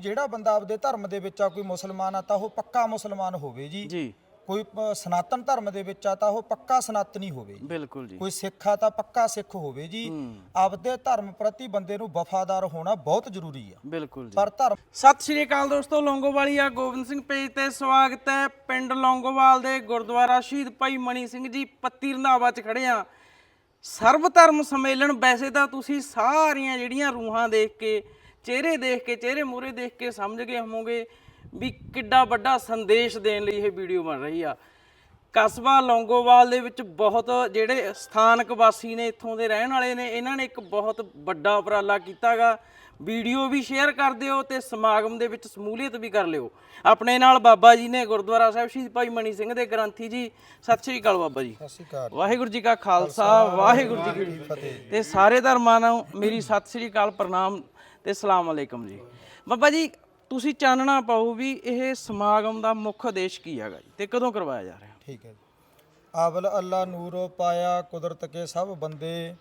ਜਿਹੜਾ ਬੰਦਾ ਆਪਦੇ ਧਰਮ ਦੇ ਵਿੱਚ ਆ ਕੋਈ ਮੁਸਲਮਾਨ ਆ ਤਾਂ ਉਹ ਪੱਕਾ ਮੁਸਲਮਾਨ ਹੋਵੇ ਜੀ। ਜੀ। ਕੋਈ ਪ- ਸਨਾਤਨ ਧਰਮ ਦੇ ਵਿੱਚ ਆ ਤਾਂ ਉਹ ਪੱਕਾ ਸਨਾਤਨੀ ਹੋਵੇ ਜੀ। ਬਿਲਕੁਲ ਜੀ। ਕੋਈ ਸਿੱਖ ਆ ਤਾਂ ਪੱਕਾ ਸਿੱਖ ਹੋਵੇ ਜੀ। ਆਪਦੇ ਧਰਮ ਪ੍ਰਤੀ ਬੰਦੇ ਨੂੰ ਵਫਾਦਾਰ ਹੋਣਾ ਬਹੁਤ ਜ਼ਰੂਰੀ ਆ। ਬਿਲਕੁਲ ਜੀ। ਪਰ ਧਰਮ ਸਤਿ ਸ਼੍ਰੀ ਅਕਾਲ ਦੋਸਤੋ ਲੌਂਗੋਵਾਲੀ ਆ ਗੋਬਿੰਦ ਸਿੰਘ ਪੇਜ ਤੇ ਸਵਾਗਤ ਹੈ। ਪਿੰਡ ਲੌਂਗੋਵਾਲ ਦੇ ਗੁਰਦੁਆਰਾ ਸ਼ਹੀਦ ਭਾਈ ਮਣੀ ਸਿੰਘ ਜੀ ਪੱਤੀ ਰੰਧਾਵਾ 'ਚ ਖੜੇ ਆ। ਸਰਬ ਧਰਮ ਸੰਮੇਲਨ ਵੈਸੇ ਤਾਂ ਤੁਸੀਂ ਸਾਰੀਆਂ ਜਿਹੜੀਆਂ ਰੂਹਾਂ ਦੇਖ ਕੇ ਚਿਹਰੇ ਦੇਖ ਕੇ ਚਿਹਰੇ ਮੂਹਰੇ ਦੇਖ ਕੇ ਸਮਝ ਗਏ ਹੋਵੋਗੇ ਵੀ ਕਿੱਡਾ ਵੱਡਾ ਸੰਦੇਸ਼ ਦੇਣ ਲਈ ਇਹ ਵੀਡੀਓ ਬਣ ਰਹੀ ਆ। ਕਸਬਾ ਲੌਂਗੋਵਾਲ ਦੇ ਵਿੱਚ ਬਹੁਤ ਜਿਹੜੇ ਸਥਾਨਕ ਵਾਸੀ ਨੇ ਇੱਥੋਂ ਦੇ ਰਹਿਣ ਵਾਲੇ ਨੇ ਇਹਨਾਂ ਨੇ ਇੱਕ ਬਹੁਤ ਵੱਡਾ ਉਪਰਾਲਾ ਕੀਤਾਗਾ। ਵੀਡੀਓ ਵੀ ਸ਼ੇਅਰ ਕਰ ਦਿਓ ਤੇ ਸਮਾਗਮ ਦੇ ਵਿੱਚ ਸਮੂਲੀਅਤ ਵੀ ਕਰ ਲਿਓ। ਆਪਣੇ ਨਾਲ ਬਾਬਾ ਜੀ ਨੇ ਗੁਰਦੁਆਰਾ ਸਾਹਿਬ ਸ਼ਹੀਦ ਭਾਈ ਮਣੀ ਸਿੰਘ ਦੇ ਗ੍ਰੰਥੀ ਜੀ। ਸਤਿ ਸ਼੍ਰੀ ਅਕਾਲ ਬਾਬਾ ਜੀ। ਸਤਿ ਸ਼੍ਰੀ ਅਕਾਲ ਵਾਹਿਗੁਰੂ ਜੀ ਕਾ ਖਾਲਸਾ ਵਾਹਿਗੁਰੂ ਜੀ ਕੀ ਫਤਿਹ। ਤੇ ਸਾਰੇ ਧਰਮਾਂ ਨੂੰ ਮੇਰੀ ਸਤਿ ਸ਼੍ਰੀ ਅਕਾਲ ਪ੍ਰਣਾਮ ਤੇ ਸਲਾਮ ਅਲੈਕਮ ਜੀ। ਬਾਬਾ ਜੀ ਤੁਸੀਂ ਚਾਨਣਾ ਪਾਓ ਵੀ ਇਹ ਸਮਾਗਮ ਦਾ ਮੁੱਖ ਉਦੇਸ਼ ਕੀ ਹੈਗਾ ਜੀ ਤੇ ਕਦੋਂ ਕਰਵਾਇਆ ਜਾ ਰਿਹਾ? ਠੀਕ ਹੈ ਜੀ। ਆਵਲ ਅੱਲਾ ਨੂਰੋ ਪਾਇਆ ਕੁਦਰਤ ਕੇ ਸਭ ਬੰਦੇ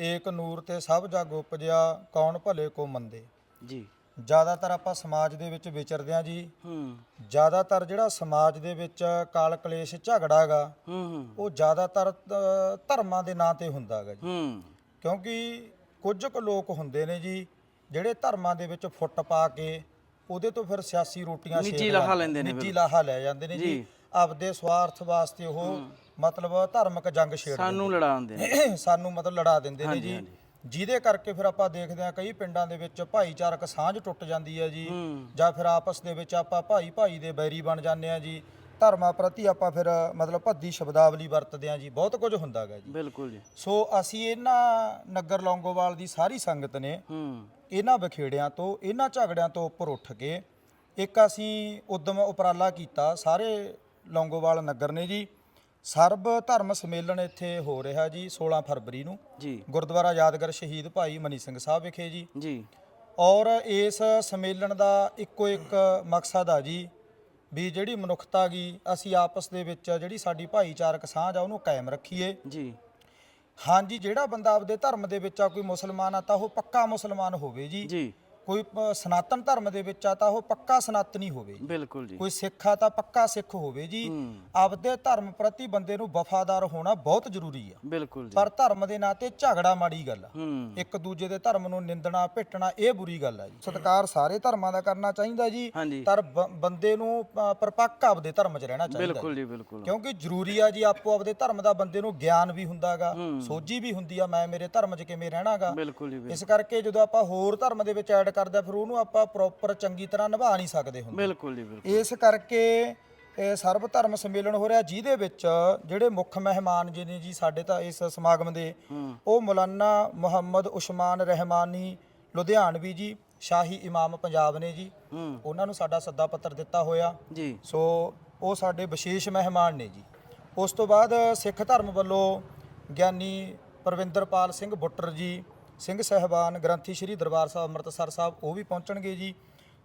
ਏਕ ਨੂਰ ਤੇ ਸਭ ਜਗ ਉਪਜਿਆ ਕੌਣ ਭਲੇ ਕੋ ਮੰਦੇ। ਜੀ। ਜ਼ਿਆਦਾਤਰ ਆਪਾਂ ਸਮਾਜ ਦੇ ਵਿੱਚ ਵਿਚਰਦੇ ਹਾਂ ਜੀ। ਹੂੰ। ਜ਼ਿਆਦਾਤਰ ਜਿਹੜਾ ਸਮਾਜ ਦੇ ਵਿੱਚ ਕਾਲ ਕਲੇਸ਼ ਝਗੜਾ ਹੈਗਾ ਹੂੰ ਉਹ ਜ਼ਿਆਦਾਤਰ ਧਰਮਾਂ ਦੇ ਨਾਂ ਤੇ ਹੁੰਦਾ ਹੈਗਾ ਜੀ। ਹੂੰ। ਕਿਉਂਕਿ ਕੁਝ ਕੁ ਲੋਕ ਹੁੰਦੇ ਨੇ ਜੀ ਜਿਹੜੇ ਧਰਮਾਂ ਦੇ ਵਿੱਚ ਫੁੱਟ ਪਾ ਕੇ ਉਹਦੇ ਤੋਂ ਫਿਰ ਸਿਆਸੀ ਰੋਟੀਆਂ ਨਿੱਜੀ ਛੇਕ ਲਾਹਾ ਲੈਂਦੇ- ਨੇ ਨਿੱਜੀ ਲਾਹਾ ਲੈ ਜਾਂਦੇ ਨੇ ਜੀ। ਆਪਦੇ ਸਵਾਰਥ ਵਾਸਤੇ ਉਹ ਮਤਲਬ ਧਾਰਮਿਕ ਜੰਗ ਛੇੜਦੇ ਸਾਨੂੰ ਲੜਾਉਂਦੇ ਨੇ। ਸਾਨੂੰ ਮਤਲਬ ਲੜਾ ਦਿੰਦੇ ਨੇ ਜੀ। ਜਿਹਦੇ ਕਰਕੇ ਫਿਰ ਆਪਾਂ ਦੇਖਦੇ ਹਾਂ ਕਈ ਪਿੰਡਾਂ ਦੇ ਵਿੱਚ ਭਾਈਚਾਰਕ ਸਾਂਝ ਟੁੱਟ ਜਾਂਦੀ ਹੈ ਜੀ। ਜਾਂ ਫਿਰ ਆਪਸ ਦੇ ਵਿੱਚ ਆਪਾਂ ਭਾਈ ਭਾਈ ਦੇ ਬੈਰੀ ਬਣ ਜਾਂਦੇ ਆ ਜੀ। ਧਰਮਾਂ ਪ੍ਰਤੀ ਆਪਾਂ ਫਿਰ ਮਤਲਬ ਭੱਦੀ ਸ਼ਬਦਾਵਲੀ ਵਰਤਦੇ ਆ ਜੀ ਬਹੁਤ ਕੁਝ ਹੁੰਦਾ ਹੈਗਾ ਜੀ। ਬਿਲਕੁਲ ਜੀ। ਸੋ ਅਸੀਂ ਇਹਨਾਂ ਨਗਰ ਲੌਂਗੋਵਾਲ ਦੀ ਸਾਰੀ ਸੰਗਤ ਨੇ ਹੂੰ। ਇਹਨਾਂ ਵਿਖੇੜਿਆਂ ਤੋਂ ਇਹਨਾਂ ਝਗੜਿਆਂ ਤੋਂ ਉੱਪਰ ਉੱਠ ਕੇ ਇੱਕ ਅਸੀਂ ਉਦਮ ਉਪਰਾਲਾ ਕੀਤਾ ਸਾਰੇ ਲੌਂਗੋਵਾਲ ਨਗਰ ਨੇ ਜੀ। ਸਰਬ ਧਰਮ ਸੰਮੇਲਨ ਇੱਥੇ ਹੋ ਰਿਹਾ ਜੀ 16 ਫਰਵਰੀ ਨੂੰ। ਜੀ। ਗੁਰਦੁਆਰਾ ਯਾਦਗਾਰ ਸ਼ਹੀਦ ਭਾਈ ਮਨੀ ਸਿੰਘ ਸਾਹਿਬ ਵਿਖੇ ਜੀ। ਜੀ। ਔਰ ਇਸ ਸੰਮੇਲਨ ਦਾ ਇੱਕੋ ਇੱਕ ਮਕਸਦ ਆ ਜੀ ਵੀ ਜਿਹੜੀ ਮਨੁੱਖਤਾ ਗੀ ਅਸੀਂ ਆਪਸ ਦੇ ਵਿੱਚ ਜਿਹੜੀ ਸਾਡੀ ਭਾਈਚਾਰਕ ਸਾਂਝ ਆ ਉਹਨੂੰ ਕਾਇਮ ਰੱਖੀਏ। ਜੀ। ਹਾਂਜੀ ਜਿਹੜਾ ਬੰਦਾ ਆਪਦੇ ਧਰਮ ਦੇ ਵਿੱਚ ਆ ਕੋਈ ਮੁਸਲਮਾਨ ਆ ਤਾਂ ਉਹ ਪੱਕਾ ਮੁਸਲਮਾਨ ਹੋਵੇ ਜੀ। ਜੀ। ਕੋਈ ਪ- ਸਨਾਤਨ ਧਰਮ ਦੇ ਵਿੱਚ ਆ ਤਾਂ ਉਹ ਪੱਕਾ ਸਨਾਤਨੀ ਹੋਵੇ। ਜੀ ਬਿਲਕੁਲ ਜੀ। ਕੋਈ ਸਿੱਖ ਆ ਤਾਂ ਪੱਕਾ ਸਿੱਖ ਹੋਵੇ ਜੀ। ਆਪਦੇ ਧਰਮ ਪ੍ਰਤੀ ਬੰਦੇ ਨੂੰ ਵਫਾਦਾਰ ਹੋਣਾ ਬਹੁਤ ਜ਼ਰੂਰੀ ਆ। ਬਿਲਕੁਲ ਜੀ। ਪਰ ਧਰਮ ਦੇ ਨਾਂ ਤੇ ਝਗੜਾ ਮਾੜੀ ਗੱਲ ਆ। ਹੂੰ। ਇੱਕ ਦੂਜੇ ਦੇ ਧਰਮ ਨੂੰ ਨਿੰਦਣਾ ਭਿੱਟਣਾ ਇਹ ਬੁਰੀ ਗੱਲ ਆ ਜੀ। ਸਤਿਕਾਰ ਸਾਰੇ ਧਰਮਾਂ ਦਾ ਕਰਨਾ ਚਾਹੀਦਾ ਜੀ। ਹਾਂਜੀ। ਪਰ ਬ- ਬੰਦੇ ਨੂੰ ਅ, ਪਰਪੱਕ ਆਪਦੇ ਧਰਮ 'ਚ ਰਹਿਣਾ ਚਾਹੀਦਾ ਬਿਲਕੁਲ ਜੀ। ਬਿਲਕੁਲ। ਕਿਉਂਕਿ ਜ਼ਰੂਰੀ ਆ ਜੀ ਆਪੋ ਆਪਦੇ ਧਰਮ ਦਾ ਬੰਦੇ ਨੂੰ ਗਿਆਨ ਵੀ ਹੁੰਦਾਗਾ। ਸੋਝੀ ਵੀ ਹੁੰਦੀ ਆ ਮੈਂ ਮੇਰੇ ਧਰਮ 'ਚ ਕਿਵੇਂ ਰਹਿਣਾਗਾ। ਬਿਲਕੁਲ ਜੀ ਬਿਲਕੁਲ। ਇਸ ਕਰਕੇ ਜਦੋਂ ਆਪਾਂ ਹੋਰ ਧਰਮ ਦੇ ਵਿੱਚ ਐਡ ਕਰਦੇ ਫਿਰ ਉਹਨੂੰ ਆਪਾਂ ਪ੍ਰੋਪਰ ਚੰਗੀ ਤਰ੍ਹਾਂ ਨਿਭਾ ਨਹੀਂ ਸਕਦੇ ਹੁੰਦੇ। ਬਿਲਕੁਲ ਜੀ ਬਿਲਕੁਲ। ਇਸ ਕਰਕੇ ਇਹ ਸਰਬ ਧਰਮ ਸੰਮੇਲਨ ਹੋ ਰਿਹਾ ਜਿਹਦੇ ਵਿੱਚ ਜਿਹੜੇ ਮੁੱਖ ਮਹਿਮਾਨ ਜੀ ਨੇ ਜੀ ਸਾਡੇ ਤਾਂ ਇਸ ਸਮਾਗਮ ਦੇ ਉਹ ਮੌਲਾਨਾ ਮੁਹੰਮਦ ਉਸਮਾਨ ਰਹਿਮਾਨੀ ਲੁਧਿਆਣਵੀ ਜੀ ਸ਼ਾਹੀ ਇਮਾਮ ਪੰਜਾਬ ਨੇ ਜੀ। ਹੂੰ। ਉਹਨਾਂ ਨੂੰ ਸਾਡਾ ਸੱਦਾ ਪੱਤਰ ਦਿੱਤਾ ਹੋਇਆ। ਜੀ। ਸੋ ਉਹ ਸਾਡੇ ਵਿਸ਼ੇਸ਼ ਮਹਿਮਾਨ ਨੇ ਜੀ। ਉਸ ਤੋਂ ਬਾਅਦ ਸਿੱਖ ਧਰਮ ਵੱਲੋਂ ਗਿਆਨੀ ਪਰਵਿੰਦਰਪਾਲ ਸਿੰਘ ਬੁੱਟਰ ਜੀ ਸਿੰਘ ਸਹਿਬਾਨ ਗ੍ਰੰਥੀ ਸ੍ਰੀ ਦਰਬਾਰ ਸਾਹਿਬ ਅੰਮ੍ਰਿਤਸਰ ਸਾਹਿਬ ਉਹ ਵੀ ਪਹੁੰਚਣਗੇ ਜੀ।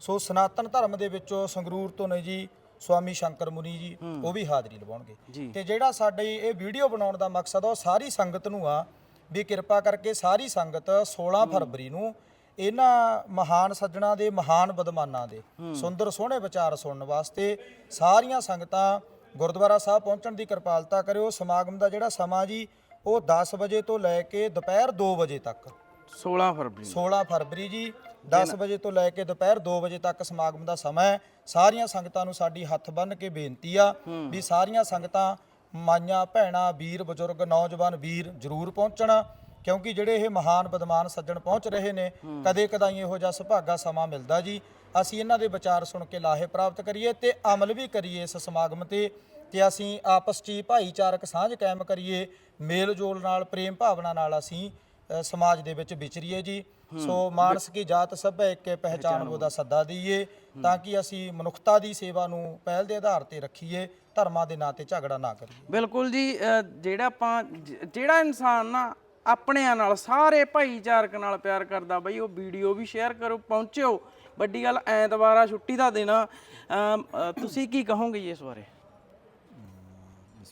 ਸੋ ਸਨਾਤਨ ਧਰਮ ਦੇ ਵਿੱਚੋਂ ਸੰਗਰੂਰ ਤੋਂ ਨੇ ਜੀ ਸਵਾਮੀ ਸ਼ੰਕਰ ਮੁਨੀ ਜੀ ਉਹ ਵੀ ਹਾਜ਼ਰੀ ਲਵਾਉਣਗੇ। ਤੇ ਜਿਹੜਾ ਸਾਡੇ ਇਹ ਵੀਡੀਓ ਬਣਾਉਣ ਦਾ ਮਕਸਦ ਉਹ ਸਾਰੀ ਸੰਗਤ ਨੂੰ ਆ ਵੀ ਕਿਰਪਾ ਕਰਕੇ ਸਾਰੀ ਸੰਗਤ 16 ਫਰਵਰੀ ਨੂੰ ਇਹਨਾਂ ਮਹਾਨ ਸੱਜਣਾ ਦੇ ਮਹਾਨ ਵਿਦਵਾਨਾਂ ਦੇ ਸੁੰਦਰ ਸੋਹਣੇ ਵਿਚਾਰ ਸੁਣਨ ਵਾਸਤੇ ਸਾਰੀਆਂ ਸੰਗਤਾਂ ਗੁਰਦੁਆਰਾ ਸਾਹਿਬ ਪਹੁੰਚਣ ਦੀ ਕਿਰਪਾਲਤਾ ਕਰਿਓ। ਸਮਾਗਮ ਦਾ ਜਿਹੜਾ ਸਮਾਂ ਜੀ ਉਹ 10 ਵਜੇ ਤੋਂ ਲੈ ਕੇ ਦੁਪਹਿਰ 2 ਵਜੇ ਤੱਕ। 16 ਫਰਵਰੀ। ਨੂੰ। 16 ਫਰਵਰੀ ਜੀ 10 ਵਜੇ ਤੋਂ ਲੈ ਕੇ ਦੁਪਹਿਰ 2 ਵਜੇ ਤੱਕ ਸਮਾਗਮ ਦਾ ਸਮਾਂ ਹੈ। ਸਾਰੀਆਂ ਸੰਗਤਾਂ ਨੂੰ ਸਾਡੀ ਹੱਥ ਬੰਨ੍ਹ ਕੇ ਬੇਨਤੀ ਆ ਵੀ ਸਾਰੀਆਂ ਸੰਗਤਾਂ ਮਾਈਆਂ ਭੈਣਾਂ ਵੀਰ ਬਜ਼ੁਰਗ ਨੌਜਵਾਨ ਵੀਰ ਜ਼ਰੂਰ ਪਹੁੰਚਣਾ ਕਿਉਂਕਿ ਜਿਹੜੇ ਇਹ ਮਹਾਨ ਵਿਦਵਾਨ ਸੱਜਣ ਪਹੁੰਚ ਰਹੇ ਨੇ ਕਦੇ ਕਦਾਈ ਇਹੋ ਜਿਹਾ ਸੁਭਾਗਾ ਸਮਾਂ ਮਿਲਦਾ ਜੀ। ਅਸੀਂ ਇਹਨਾਂ ਦੇ ਵਿਚਾਰ ਸੁਣ ਕੇ ਲਾਹੇ ਪ੍ਰਾਪਤ ਕਰੀਏ ਤੇ ਅਮਲ ਵੀ ਕਰੀਏ ਇਸ ਸਮਾਗਮ ਤੇ। ਤੇ ਅਸੀਂ ਆਪਸ 'ਚ ਹੀ ਭਾਈਚਾਰਕ ਸਾਂਝ ਕਾਇਮ ਕਰੀਏ ਮੇਲ ਜੋਲ ਨਾਲ ਪ੍ਰੇਮ ਭਾਵਨਾ ਨਾਲ ਅਸੀਂ ਅ, ਸਮਾਜ ਦੇ ਵਿੱਚ ਵਿਚਰੀਏ ਜੀ। ਸੋ ਮਾਨਸ ਕੀ ਜਾਤ ਸਭੈ ਇੱਕੇ ਪਹਿਚਾਨ ਉਹਦਾ ਸੱਦਾ ਦਈਏ ਤਾਂ ਕਿ ਅਸੀਂ ਮਨੁੱਖਤਾ ਦੀ ਸੇਵਾ ਨੂੰ ਪਹਿਲ ਦੇ ਆਧਾਰ ਤੇ ਰੱਖੀਏ ਧਰਮਾਂ ਦੇ ਨਾਂ ਤੇ ਝਗੜਾ ਨਾ ਕਰੀਏ। ਬਿਲਕੁਲ ਜੀ ਅ, ਜਿਹੜਾ ਆਪਾਂ ਜ- ਜਿਹੜਾ ਇਨਸਾਨ ਨਾ ਆਪਣਿਆਂ ਨਾਲ ਸਾਰੇ ਭਾਈਚਾਰਕ ਨਾਲ ਪਿਆਰ ਕਰਦਾ ਬਈ ਉਹ ਵੀਡੀਓ ਵੀ ਸ਼ੇਅਰ ਕਰੋ ਪਹੁੰਚਿਓ। ਵੱਡੀ ਗੱਲ ਐਤਵਾਰ ਆ ਛੁੱਟੀ ਦਾ ਦਿਨ ਆ। ਅਮ, ਅ, ਤੁਸੀਂ ਕੀ ਕਹੋਗੇ ਜੀ ਇਸ ਬਾਰੇ?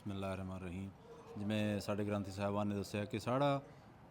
ਬਿਸਮਿਲ੍ਲਾਹਿਰਰਹਿਮਾਨਿਰਰਹੀਮ। ਜਿਵੇਂ ਸਾਡੇ ਗ੍ਰੰਥੀ ਸਾਹਿਬਾਨ ਨੇ ਦੱਸਿਆ ਕਿ ਸਾਡਾ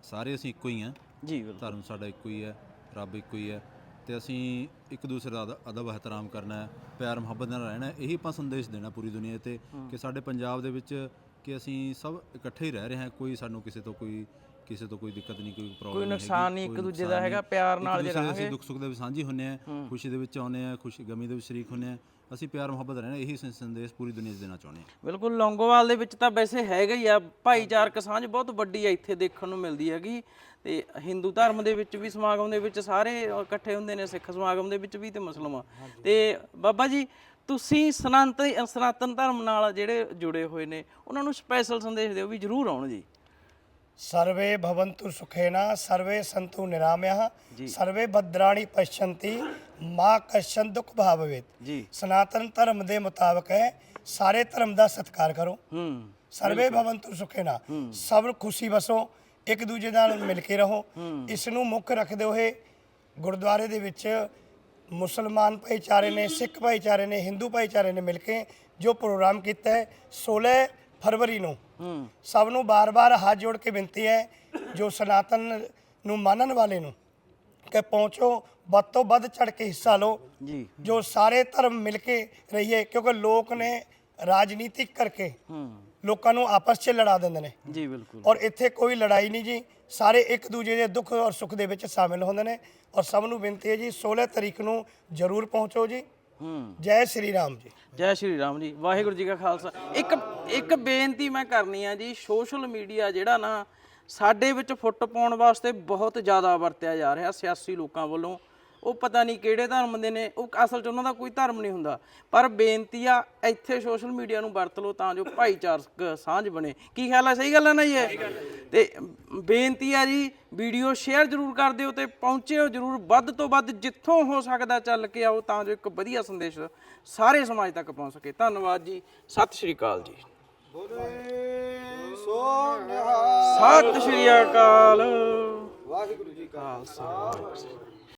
ਸਾਰੇ ਅਸੀਂ ਇੱਕੋ ਹੀ ਹਾਂ। ਜੀ ਬਿਲਕੁਲ। ਧਰਮ ਸਾਡਾ ਇੱਕੋ ਹੀ ਹੈ ਰੱਬ ਇੱਕੋ ਹੀ ਹੈ। ਤੇ ਅਸੀਂ ਇੱਕ ਦੂਸਰੇ ਦਾ ਅਦ- ਅਦਬ ਇਹਤਰਾਮ ਕਰਨਾ ਹੈ ਪਿਆਰ ਮੁਹੱਬਤ ਨਾਲ ਰਹਿਣਾ ਹੈ। ਇਹੀ ਆਪਾਂ ਸੰਦੇਸ਼ ਦੇਣਾ ਪੂਰੀ ਦੁਨੀਆ ਤੇ ਕਿ ਸਾਡੇ ਪੰਜਾਬ ਦੇ ਵਿੱਚ ਕਿ ਅਸੀਂ ਸਭ ਇਕੱਠੇ ਹੀ ਰਹਿ ਰਹੇ ਹਾਂ ਕੋਈ ਸਾਨੂੰ ਕਿਸੇ ਤੋਂ ਕੋਈ ਕਿਸੇ ਤੋਂ ਕੋਈ ਦਿੱਕਤ ਨਹੀਂ ਕੋਈ ਪ੍ਰੋਬਲਮ ਨਹੀਂ ਨੁਕਸਾਨ ਨਹੀਂ, ਇੱਕ ਦੂਜੇ ਦਾ ਹੈਗਾ, ਪਿਆਰ ਨਾਲ ਜੇ ਰਹਾਂਗੇ। ਅਸੀਂ ਦੁੱਖ ਸੁੱਖ ਦੇ ਵਿੱਚ ਸਾਂਝੀ ਹੁੰਨੇ ਆ ਖੁਸ਼ੀ ਦੇ ਵਿੱਚ ਆਉਂਦੇ ਆ ਖੁਸ਼ੀ ਗਮੀ ਦੇ ਵਿੱਚ ਸ਼ਰੀਕ ਹੁੰਨੇ ਆ ਅਸੀਂ ਪਿਆਰ ਮੁਹੱਬਤ ਰਹਿਣਾ ਇਹੀ ਸੰ- ਸੰਦੇਸ਼ ਪੂਰੀ ਦੁਨੀਆ 'ਚ ਦੇਣਾ ਚਾਹੁੰਦੇ ਹਾਂ। ਬਿਲਕੁਲ ਲੌਂਗੋਵਾਲ ਦੇ ਵਿੱਚ ਤਾਂ ਵੈਸੇ ਹੈਗਾ ਹੀ ਆ ਭਾਈਚਾਰਕ ਸਾਂਝ ਬਹੁਤ ਵੱਡੀ ਆ ਇੱਥੇ ਦੇਖਣ ਨੂੰ ਮਿਲਦੀ ਹੈਗੀ। ਤੇ ਹਿੰਦੂ ਧਰਮ ਦੇ ਵਿੱਚ ਵੀ ਸਮਾਗਮ ਦੇ ਵਿੱਚ ਸਾਰੇ ਇਕੱਠੇ ਹੁੰਦੇ ਨੇ ਸਿੱਖ ਸਮਾਗਮ ਦੇ ਵਿੱਚ ਵੀ ਤੇ ਮੁਸਲਮਾਨ। ਤੇ ਬਾਬਾ ਜੀ ਤੁਸੀਂ ਸਨਾਤਨ ਸਨਾਤਨ ਧਰਮ ਨਾਲ ਜਿਹੜੇ ਜੁੜੇ ਹੋਏ ਨੇ ਉਹਨਾਂ ਨੂੰ ਸਪੈਸ਼ਲ ਸੰਦੇਸ਼ ਦਿਓ ਵੀ ਜਰੂਰ ਆਉਣ ਜੀ। सर्वे भवन्तु सुखेना सर्वे सन्तु निरामयः सर्वे भद्राणि पश्यन्ति माँ कश्चन दुख भावेत ਜੀ ਸਨਾਤਨ ਧਰਮ ਦੇ ਮੁਤਾਬਕ ਹੈ ਸਾਰੇ ਧਰਮ ਦਾ ਸਤਿਕਾਰ ਕਰੋ ਹੂੰ ਸਰਵੇ ਭਵੰਤੁ ਸੁਖੇਨਾ ਸਭ ਖੁਸ਼ੀ ਵਸੋ ਇੱਕ ਦੂਜੇ ਨਾਲ ਮਿਲ ਕੇ ਰਹੋ ਇਸ ਨੂੰ ਮੁੱਖ ਰੱਖਦੇ ਹੋਏ ਗੁਰਦੁਆਰੇ ਦੇ ਵਿੱਚ ਮੁਸਲਮਾਨ ਭਾਈਚਾਰੇ ਨੇ ਸਿੱਖ ਭਾਈਚਾਰੇ ਨੇ ਹਿੰਦੂ ਭਾਈਚਾਰੇ ਨੇ ਮਿਲ ਕੇ ਜੋ ਪ੍ਰੋਗਰਾਮ ਕੀਤਾ ਹੈ 16 ਫਰਵਰੀ ਨੂੰ ਹੂੰ ਸਭ ਨੂੰ ਬਾਰ-ਬਾਰ ਹੱਥ ਜੋੜ ਕੇ ਬੇਨਤੀ ਹੈ ਜੋ ਸਨਾਤਨ ਨੂੰ ਮੰਨਣ ਵਾਲੇ ਨੂੰ ਕਿ ਪਹੁੰਚੋ ਵੱਧ ਤੋਂ ਵੱਧ ਚੜ ਕੇ ਹਿੱਸਾ ਲਓ ਜੀ। ਜੋ ਸਾਰੇ ਧਰਮ ਮਿਲ ਕੇ ਰਹੀਏ ਕਿਉਂਕਿ ਲੋਕ ਨੇ ਰਾਜਨੀਤਿਕ ਕਰਕੇ ਲੋਕਾਂ ਨੂੰ ਆਪਸ 'ਚ ਲੜਾ ਦਿੰਦੇ ਨੇ। ਜੀ ਬਿਲਕੁਲ। ਔਰ ਇੱਥੇ ਕੋਈ ਲੜਾਈ ਨਹੀਂ ਜੀ। ਸਾਰੇ ਇੱਕ ਦੂਜੇ ਦੇ ਦੁੱਖ ਔਰ ਸੁੱਖ ਦੇ ਵਿੱਚ ਸ਼ਾਮਿਲ ਹੁੰਦੇ ਨੇ। ਔਰ ਸਭ ਨੂੰ ਬੇਨਤੀ ਹੈ ਜੀ 16 ਤਰੀਕ ਨੂੰ ਜ਼ਰੂਰ ਪਹੁੰਚੋ ਜੀ। ਜੈ ਸ਼੍ਰੀ ਰਾਮ ਜੀ। ਜੈ ਸ਼੍ਰੀ ਰਾਮ ਜੀ, ਵਾਹਿਗੁਰੂ ਜੀ ਕਾ ਖਾਲਸਾ। ਇੱਕ ਇੱਕ ਬੇਨਤੀ ਮੈਂ ਕਰਨੀ ਆ ਜੀ, ਸੋਸ਼ਲ ਮੀਡੀਆ ਜਿਹੜਾ ਨਾ, ਸਾਡੇ ਵਿੱਚ ਫੁੱਟ ਪਾਉਣ ਵਾਸਤੇ ਬਹੁਤ ਜ਼ਿਆਦਾ ਵਰਤਿਆ ਜਾ ਰਿਹਾ ਸਿਆਸੀ ਲੋਕਾਂ ਵੱਲੋਂ। ਉਹ ਪਤਾ ਨਹੀਂ ਕਿਹੜੇ ਧਰਮ ਦੇ ਨੇ ਉਹ ਅਸਲ 'ਚ ਉਹਨਾਂ ਦਾ ਕੋਈ ਧਰਮ ਨਹੀਂ ਹੁੰਦਾ। ਪਰ ਬੇਨਤੀ ਆ ਇੱਥੇ ਸੋਸ਼ਲ ਮੀਡੀਆ ਨੂੰ ਵਰਤ ਲਓ ਤਾਂ ਜੋ ਭਾਈਚਾਰਕ ਸਾਂਝ ਬਣੇ। ਕੀ ਖਿਆਲ ਹੈ ਸਹੀ ਗੱਲ ਹੈ ਨਾ ਜੀ ਇਹ? ਤੇ ਬੇਨਤੀ ਆ ਜੀ ਵੀਡੀਓ ਸ਼ੇਅਰ ਜ਼ਰੂਰ ਕਰ ਦਿਓ ਤੇ ਪਹੁੰਚਿਓ ਜ਼ਰੂਰ। ਵੱਧ ਤੋਂ ਵੱਧ ਜਿੱਥੋਂ ਹੋ ਸਕਦਾ ਚੱਲ ਕੇ ਆਓ ਤਾਂ ਜੋ ਇੱਕ ਵਧੀਆ ਸੰਦੇਸ਼ ਸਾਰੇ ਸਮਾਜ ਤੱਕ ਪਹੁੰਚ ਸਕੇ। ਧੰਨਵਾਦ ਜੀ। ਸਤਿ ਸ਼੍ਰੀ ਅਕਾਲ ਜੀ। ਸੋ ਨਿਹਾਲ। ਸਤਿ ਸ਼੍ਰੀ ਅਕਾਲ। ਵਾਹਿਗੁਰੂ ਜੀ ਕਾ ਖਾਲਸਾ।